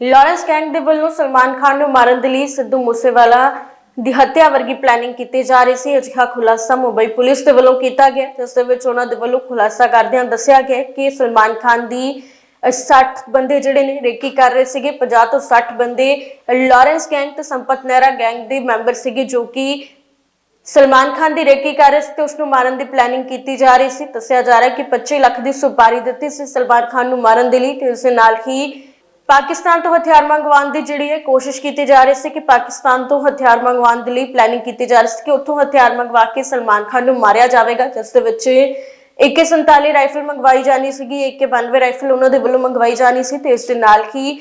Lawrence gang ਦੇ ਵੱਲੋਂ ਸਲਮਾਨ ਖਾਨ ਨੂੰ ਮਾਰਨ ਦੇ ਲਈ ਸਿੱਧੂ ਮੂਸੇਵਾਲਾ ਦੀ ਹੱਤਿਆ ਵਰਗੀ ਪਲੈਨਿੰਗ ਕੀਤੀ ਜਾ ਰਹੀ ਸੀ। ਅਜਿਹਾ ਖੁਲਾਸਾ ਮੁੰਬਈ ਪੁਲਿਸ ਦੇ ਵੱਲੋਂ ਕੀਤਾ ਗਿਆ। ਜਿਸ ਦੇ ਵਿੱਚ ਉਹਨਾਂ ਦੇ ਵੱਲੋਂ ਖੁਲਾਸਾ ਕਰਦਿਆਂ ਦੱਸਿਆ ਗਿਆ ਕਿ ਸਲਮਾਨ ਖਾਨ ਦੀ ਅ, 60 ਬੰਦੇ ਜਿਹੜੇ ਨੇ ਰੇਕੀ ਕਰ ਰਹੇ ਸੀਗੇ। 50 ਤੋਂ 60 ਬੰਦੇ ਲਾਰੈਂਸ ਗੈਂਗ ਤੇ ਸੰਪਤ ਨਹਿਰਾ ਗੈਂਗ ਦੇ ਮੈਂਬਰ ਸੀਗੇ ਜੋ ਕਿ ਸਲਮਾਨ ਖਾਨ ਦੀ ਰੇਕੀ ਕਰ ਰਹੇ ਸੀ ਤੇ ਉਸ ਨੂੰ ਮਾਰਨ ਦੀ ਪਲੈਨਿੰਗ ਕੀਤੀ ਜਾ ਰਹੀ ਸੀ। ਦੱਸਿਆ ਜਾ ਰਿਹਾ ਕਿ 25 ਲੱਖ ਦੀ ਸੁਪਾਰੀ ਦਿੱਤੀ ਸੀ ਸਲਮਾਨ ਖਾਨ ਨੂੰ ਮਾਰਨ ਦੇ ਲਈ ਤੇ ਉਸ ਦੇ ਨਾਲ ਹੀ ਪਾਕਿਸਤਾਨ ਤੋਂ ਹਥਿਆਰ ਮੰਗਵਾਉਣ ਦੀ ਜਿਹੜੀ ਹੈ ਕੋਸ਼ਿਸ਼ ਕੀਤੀ ਜਾ ਰਹੀ ਸੀ ਕਿ ਪਾਕਿਸਤਾਨ ਤੋਂ ਹਥਿਆਰ ਮੰਗਵਾਉਣ ਦੇ ਲਈ ਪਲੈਨਿੰਗ ਕੀਤੀ ਜਾ ਰਹੀ ਸੀ ਕਿ ਉੱਥੋਂ ਹਥਿਆਰ ਮੰਗਵਾ ਕੇ ਸਲਮਾਨ ਖਾਨ ਨੂੰ ਮਾਰਿਆ ਜਾਵੇਗਾ, ਜਿਸ ਦੇ ਵਿੱਚ AK47 ਰਾਈਫਲ ਮੰਗਵਾਈ ਜਾਣੀ ਸੀਗੀ, AK92 ਰਾਈਫਲ ਉਹਨਾਂ ਦੇ ਵੱਲੋਂ ਮੰਗਵਾਈ ਜਾਣੀ ਸੀ ਤੇ ਇਸ ਦੇ ਨਾਲ ਹੀ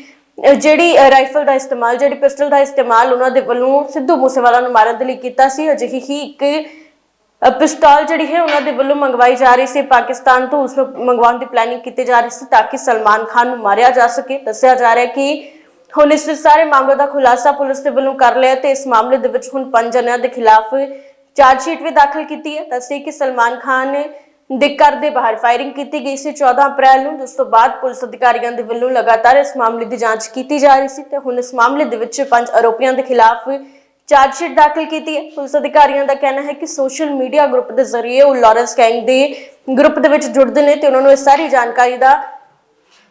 ਜਿਹੜੀ ਰਾਈਫਲ ਦਾ ਇਸਤੇਮਾਲ, ਜਿਹੜੀ ਪਿਸਟਲ ਦਾ ਇਸਤੇਮਾਲ ਉਹਨਾਂ ਦੇ ਵੱਲੋਂ ਸਿੱਧੂ ਮੂਸੇਵਾਲਾ ਨੂੰ ਮਾਰਨ ਦੇ ਲਈ ਕੀਤਾ ਸੀ। ਅਜਿਹੀ ਹੀ ਇੱਕ ਪਿਸਤੌਲ ਜਿਹੜੀ ਹੈ ਉਹਨਾਂ ਦੇ ਵੱਲੋਂ ਮੰਗਵਾਈ ਜਾ ਰਹੀ ਸੀ। ਪਾਕਿਸਤਾਨ ਤੋਂ ਉਸ ਨੂੰ ਮੰਗਵਾਉਣ ਦੀ ਪਲੈਨਿੰਗ ਕੀਤੀ ਜਾ ਰਹੀ ਸੀ ਤਾਂ ਕਿ ਸਲਮਾਨ ਖਾਨ ਨੂੰ ਮਾਰਿਆ ਜਾ ਸਕੇ। ਦੱਸਿਆ ਜਾ ਰਿਹਾ ਕਿ ਹੁਣ ਇਸ ਸਾਰੇ ਮਾਮਲੇ ਦਾ ਖੁਲਾਸਾ ਪੁਲਿਸ ਦੇ ਵੱਲੋਂ ਕਰ ਲਿਆ ਤੇ ਇਸ ਮਾਮਲੇ ਦੇ ਵਿੱਚ ਹੁਣ ਪੰਜ ਜਣਿਆਂ ਦੇ ਖਿਲਾਫ ਚਾਰਜ ਸ਼ੀਟ ਵੀ ਦਾਖਲ ਕੀਤੀ ਹੈ। ਦੱਸੇ ਕਿ ਸਲਮਾਨ ਖਾਨ ਦੇ ਘਰ ਦੇ ਬਾਹਰ ਫਾਇਰਿੰਗ ਕੀਤੀ ਗਈ ਸੀ 14 ਅਪ੍ਰੈਲ ਨੂੰ। ਜਿਸ ਤੋਂ ਬਾਅਦ ਪੁਲਿਸ ਅਧਿਕਾਰੀਆਂ ਦੇ ਵੱਲੋਂ ਲਗਾਤਾਰ ਇਸ ਮਾਮਲੇ ਦੀ ਜਾਂਚ ਕੀਤੀ ਜਾ ਰਹੀ ਸੀ ਤੇ ਹੁਣ ਇਸ ਮਾਮਲੇ ਦੇ ਵਿੱਚ ਪੰਜ ਆਰੋਪੀਆਂ ਦੇ ਖਿਲਾਫ ਚਾਰਜਸ਼ੀਟ ਦਾਖਲ ਕੀਤੀ ਹੈ। ਪੁਲਿਸ ਅਧਿਕਾਰੀਆਂ ਦਾ ਕਹਿਣਾ ਹੈ ਕਿ ਸੋਸ਼ਲ ਮੀਡੀਆ ਗਰੁੱਪ ਦੇ ਜ਼ਰੀਏ ਉਹ ਲਾਰੈਂਸ ਗੈਂਗ ਦੇ ਗਰੁੱਪ ਦੇ ਵਿੱਚ ਜੁੜਦੇ ਨੇ ਤੇ ਉਹਨਾਂ ਨੂੰ ਇਹ ਸਾਰੀ ਜਾਣਕਾਰੀ ਦਾ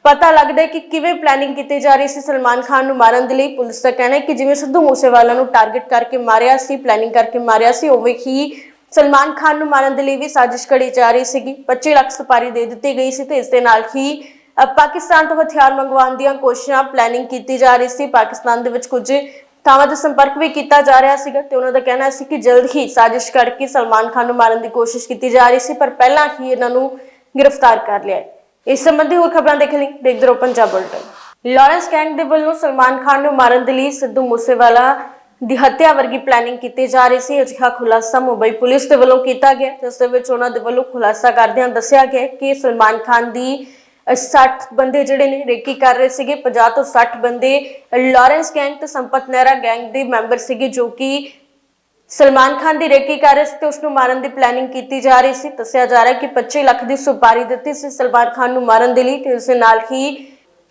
ਪਤਾ ਲੱਗਦਾ ਹੈ ਕਿ ਕਿਵੇਂ ਪਲੈਨਿੰਗ ਕੀਤੀ ਜਾ ਰਹੀ ਸੀ ਸਲਮਾਨ ਖਾਨ ਨੂੰ ਮਾਰਨ ਦੇ ਲਈ। ਪੁਲਿਸ ਦਾ ਕਹਿਣਾ ਹੈ ਕਿ ਜਿਵੇਂ ਸਿੱਧੂ ਮੂਸੇਵਾਲਾ ਨੂੰ ਟਾਰਗੇਟ ਕਰਕੇ ਮਾਰਿਆ ਸੀ ਪਲੈਨਿੰਗ ਕਰਕੇ ਮਾਰਿਆ ਸੀ, ਉਵੇਂ ਹੀ ਸਲਮਾਨ ਖਾਨ ਨੂੰ ਮਾਰਨ ਦੇ ਲਈ ਵੀ ਸਾਜ਼ਿਸ਼ ਘੜੀ ਜਾ ਰਹੀ ਸੀਗੀ। 25 ਲੱਖ ਸੁਪਾਰੀ ਦੇ ਦਿੱਤੀ ਗਈ ਸੀ ਤੇ ਇਸ ਦੇ ਨਾਲ ਹੀ ਪਾਕਿਸਤਾਨ ਤੋਂ ਹਥਿਆਰ ਮੰਗਵਾਉਣ ਦੀਆਂ ਕੋਸ਼ਿਸ਼ਾਂ ਪਲੈਨਿੰਗ ਕੀਤੀ ਜਾ ਰਹੀ ਸੀ। ਪਾਕਿਸਤਾਨ ਦੇ ਵਿੱਚ ਕੁਝ ਥਾਵਾਂ ਤੇ ਸੰਪਰਕ ਵੀ ਕੀਤਾ ਜਾ ਰਿਹਾ ਸੀਗਾ ਤੇ ਉਹਨਾਂ ਦਾ ਕਹਿਣਾ ਸੀ ਕਿ ਜਲਦ ਹੀ ਸਾਜ਼ਿਸ਼ ਕਰਕੇ ਸਲਮਾਨ ਖਾਨ ਨੂੰ ਮਾਰਨ ਦੀ ਕੋਸ਼ਿਸ਼ ਕੀਤੀ ਜਾ ਰਹੀ ਸੀ, ਪਰ ਪਹਿਲਾਂ ਹੀ ਇਹਨਾਂ ਨੂੰ ਗ੍ਰਿਫਤਾਰ ਕਰ ਲਿਆ ਇਸ ਸੰਬੰਧੀ ਹੋਰ ਖਬਰਾਂ ਦੇਖਣ ਲਈ ਦੇਖਦੇ ਰਹੋ ਪੰਜਾਬ ਬੁਲਟਨ। ਲਾਰੈਂਸ ਗੈਂਗ ਦੇ ਵੱਲੋਂ ਸਲਮਾਨ ਖਾਨ ਨੂੰ ਮਾਰਨ ਦੇ ਲਈ ਸਿੱਧੂ ਮੂਸੇਵਾਲਾ ਦੀ ਹੱਤਿਆ ਵਰਗੀ ਪਲੈਨਿੰਗ ਕੀਤੀ ਜਾ ਰਹੀ ਸੀ। ਅਜਿਹਾ ਖੁਲਾਸਾ ਮੁੰਬਈ ਪੁਲਿਸ ਦੇ ਵੱਲੋਂ ਕੀਤਾ ਗਿਆ ਜਿਸ ਦੇ ਵਿੱਚ ਉਹਨਾਂ ਦੇ ਵੱਲੋਂ ਖੁਲਾਸਾ ਕਰਦਿਆਂ ਦੱਸਿਆ ਗਿਆ ਕਿ ਸਲਮਾਨ ਖਾਨ ਦੀ 60 ਬੰਦੇ ਜਿਹੜੇ ਨੇ ਰੇਕੀ ਕਰ ਰਹੇ ਸੀਗੇ 50 ਤੋਂ 60 ਬੰਦੇ ਲਾਰੈਂਸ ਗੈਂਗ ਤੇ ਸੰਪਤ ਨਹਿਰਾ ਗੈਂਗ ਦੇ ਮੈਂਬਰ ਸੀਗੇ ਜੋ ਕਿ ਸਲਮਾਨ ਖਾਨ ਦੀ ਰੇਕੀ ਕਰ ਰਹੇ ਸੀ ਤੇ ਉਸ ਨੂੰ ਮਾਰਨ ਦੀ ਪਲੈਨਿੰਗ ਕੀਤੀ ਜਾ ਰਹੀ ਸੀ। ਦੱਸਿਆ ਜਾ ਰਿਹਾ ਕਿ 25 ਲੱਖ ਦੀ ਸੁਪਾਰੀ ਦਿੱਤੀ ਸੀ ਸਲਮਾਨ ਖਾਨ ਨੂੰ ਮਾਰਨ ਦੇ ਲਈ ਤੇ ਉਸ ਦੇ ਨਾਲ ਹੀ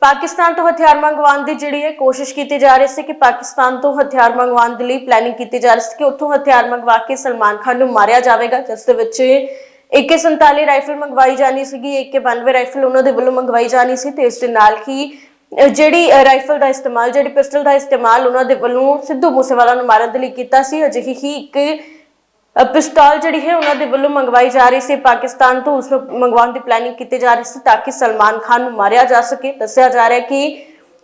ਪਾਕਿਸਤਾਨ ਤੋਂ ਹਥਿਆਰ ਮੰਗਵਾਉਣ ਦੀ ਜਿਹੜੀ ਹੈ ਕੋਸ਼ਿਸ਼ ਕੀਤੀ ਜਾ ਰਹੀ ਸੀ ਕਿ ਪਾਕਿਸਤਾਨ ਤੋਂ ਹਥਿਆਰ ਮੰਗਵਾਉਣ ਦੇ ਲਈ ਪਲੈਨਿੰਗ ਕੀਤੀ ਜਾ ਰਹੀ ਸੀ ਕਿ ਉੱਥੋਂ ਹਥਿਆਰ ਮੰਗਵਾ ਕੇ ਸਲਮਾਨ ਖਾਨ ਨੂੰ ਮਾਰਿਆ ਜਾਵੇਗਾ, ਜਿਸ ਦੇ ਵਿੱਚ AK47 ਰਾਈਫਲ ਮੰਗਵਾਈ ਜਾਣੀ ਸੀਗੀ AK92 ਰਾਈਫਲ ਉਹਨਾਂ ਦੇ ਵੱਲੋਂ ਮੰਗਵਾਈ ਜਾਣੀ ਸੀ ਤੇ ਇਸ ਦੇ ਨਾਲ ਹੀ ਜਿਹੜੀ ਰਾਈਫਲ ਦਾ ਇਸਤੇਮਾਲ ਜਿਹੜੀ ਪਿਸਟਲ ਦਾ ਇਸਤੇਮਾਲ ਉਹਨਾਂ ਦੇ ਵੱਲੋਂ ਸਿੱਧੂ ਮੂਸੇਵਾਲਾ ਨੂੰ ਮਾਰਨ ਦੇ ਲਈ ਕੀਤਾ ਸੀ। ਅਜਿਹੀ ਹੀ ਇੱਕ ਅ, ਜਿਹੜੀ ਹੈ ਉਹਨਾਂ ਦੇ ਵੱਲੋਂ ਮੰਗਵਾਈ ਜਾ ਰਹੀ ਸੀ। ਪਾਕਿਸਤਾਨ ਤੋਂ ਉਸ ਨੂੰ ਮੰਗਵਾਉਣ ਦੀ ਪਲੈਨਿੰਗ ਕੀਤੀ ਜਾ ਰਹੀ ਸੀ ਤਾਂ ਕਿ ਸਲਮਾਨ ਖਾਨ ਨੂੰ ਮਾਰਿਆ ਜਾ ਸਕੇ। ਦੱਸਿਆ ਜਾ ਰਿਹਾ ਕਿ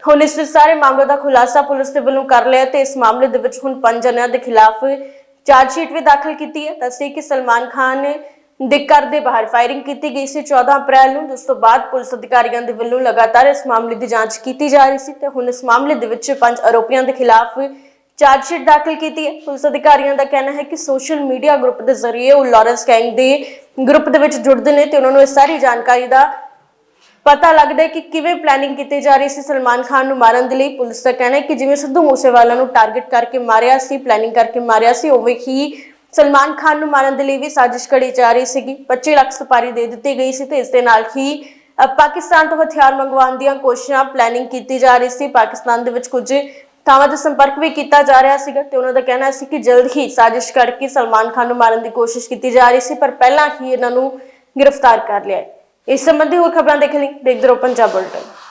ਹੁਣ ਇਸ ਸਾਰੇ ਮਾਮਲੇ ਦਾ ਖੁਲਾਸਾ ਪੁਲਿਸ ਦੇ ਵੱਲੋਂ ਕਰ ਲਿਆ ਤੇ ਇਸ ਮਾਮਲੇ ਦੇ ਵਿੱਚ ਹੁਣ ਪੰਜ ਜਣਿਆਂ ਦੇ ਖਿਲਾਫ ਚਾਰਜ ਸ਼ੀਟ ਵੀ ਦਾਖਲ ਕੀਤੀ ਹੈ। ਦੱਸੇ ਕਿ ਸਲਮਾਨ ਖਾਨ ਦੇ ਘਰ ਦੇ ਬਾਹਰ ਫਾਇਰਿੰਗ ਕੀਤੀ ਗਈ ਸੀ। 14 ਅਪ੍ਰੈਲ ਨੂੰ ਜਿਸ ਤੋਂ ਬਾਅਦ ਪੁਲਿਸ ਅਧਿਕਾਰੀਆਂ ਦੇ ਵੱਲੋਂ ਲਗਾਤਾਰ ਇਸ ਮਾਮਲੇ ਦੀ ਜਾਂਚ ਕੀਤੀ ਜਾ ਰਹੀ ਸੀ ਤੇ ਹੁਣ ਇਸ ਮਾਮਲੇ ਦੇ ਵਿੱਚ ਪੰਜ ਆਰੋਪੀਆਂ ਦੇ ਖਿਲਾਫ ਚਾਰਜ ਸ਼ੀਟ ਦਾਖਲ ਕੀਤੀ ਹੈ। ਪੁਲਿਸ ਅਧਿਕਾਰੀਆਂ ਦਾ ਕਹਿਣਾ ਹੈ ਕਿ ਸੋਸ਼ਲ ਮੀਡੀਆ ਗਰੁੱਪ ਦੇ ਜ਼ਰੀਏ ਉਹ ਲਾਰੈਂਸ ਗੈਂਗ ਦੇ ਗਰੁੱਪ ਦੇ ਵਿੱਚ ਜੁੜਦੇ ਨੇ ਤੇ ਉਹਨਾਂ ਨੂੰ ਇਹ ਸਾਰੀ ਜਾਣਕਾਰੀ ਦਾ ਪਤਾ ਲੱਗਦਾ ਹੈ ਕਿ ਕਿਵੇਂ ਪਲੈਨਿੰਗ ਕੀਤੀ ਜਾ ਰਹੀ ਸੀ ਸਲਮਾਨ ਖਾਨ ਨੂੰ ਮਾਰਨ ਦੇ ਲਈ। ਪੁਲਿਸ ਦਾ ਕਹਿਣਾ ਹੈ ਕਿ ਜਿਵੇਂ ਸਿੱਧੂ ਮੂਸੇਵਾਲਾ ਨੂੰ ਟਾਰਗੇਟ ਕਰਕੇ ਮਾਰਿਆ ਸੀ ਪਲੈਨਿੰਗ ਕਰਕੇ ਮਾਰਿਆ ਸੀ, ਉਵੇਂ ਹੀ ਸਲਮਾਨ ਖਾਨ ਨੂੰ ਮਾਰਨ ਦੇ ਲਈ ਵੀ ਸਾਜ਼ਿਸ਼ ਘੜੀ ਜਾ ਰਹੀ ਸੀਗੀ। 25 ਲੱਖ ਸੁਪਾਰੀ ਦੇ ਦਿੱਤੀ ਗਈ ਸੀ ਤੇ ਇਸ ਦੇ ਨਾਲ ਹੀ ਪਾਕਿਸਤਾਨ ਤੋਂ ਹਥਿਆਰ ਮੰਗਵਾਉਣ ਦੀਆਂ ਕੋਸ਼ਿਸ਼ਾਂ ਪਲੈਨਿੰਗ ਕੀਤੀ ਜਾ ਰਹੀ ਸੀ। ਪਾਕਿਸਤਾਨ ਦੇ ਵਿੱਚ ਕੁਝ ਥਾਵਾਂ ਤੇ ਸੰਪਰਕ ਵੀ ਕੀਤਾ ਜਾ ਰਿਹਾ ਸੀਗਾ ਤੇ ਉਹਨਾਂ ਦਾ ਕਹਿਣਾ ਸੀ ਕਿ ਜਲਦ ਹੀ ਸਾਜ਼ਿਸ਼ ਕਰਕੇ ਸਲਮਾਨ ਖਾਨ ਨੂੰ ਮਾਰਨ ਦੀ ਕੋਸ਼ਿਸ਼ ਕੀਤੀ ਜਾ ਰਹੀ ਸੀ, ਪਰ ਪਹਿਲਾਂ ਹੀ ਇਹਨਾਂ ਨੂੰ ਗ੍ਰਿਫਤਾਰ ਕਰ ਲਿਆ ਇਸ ਸੰਬੰਧੀ ਹੋਰ ਖਬਰਾਂ ਦੇਖਣ ਲਈ ਦੇਖਦੇ ਰਹੋ ਪੰਜਾਬ ਬੁਲਟਨ।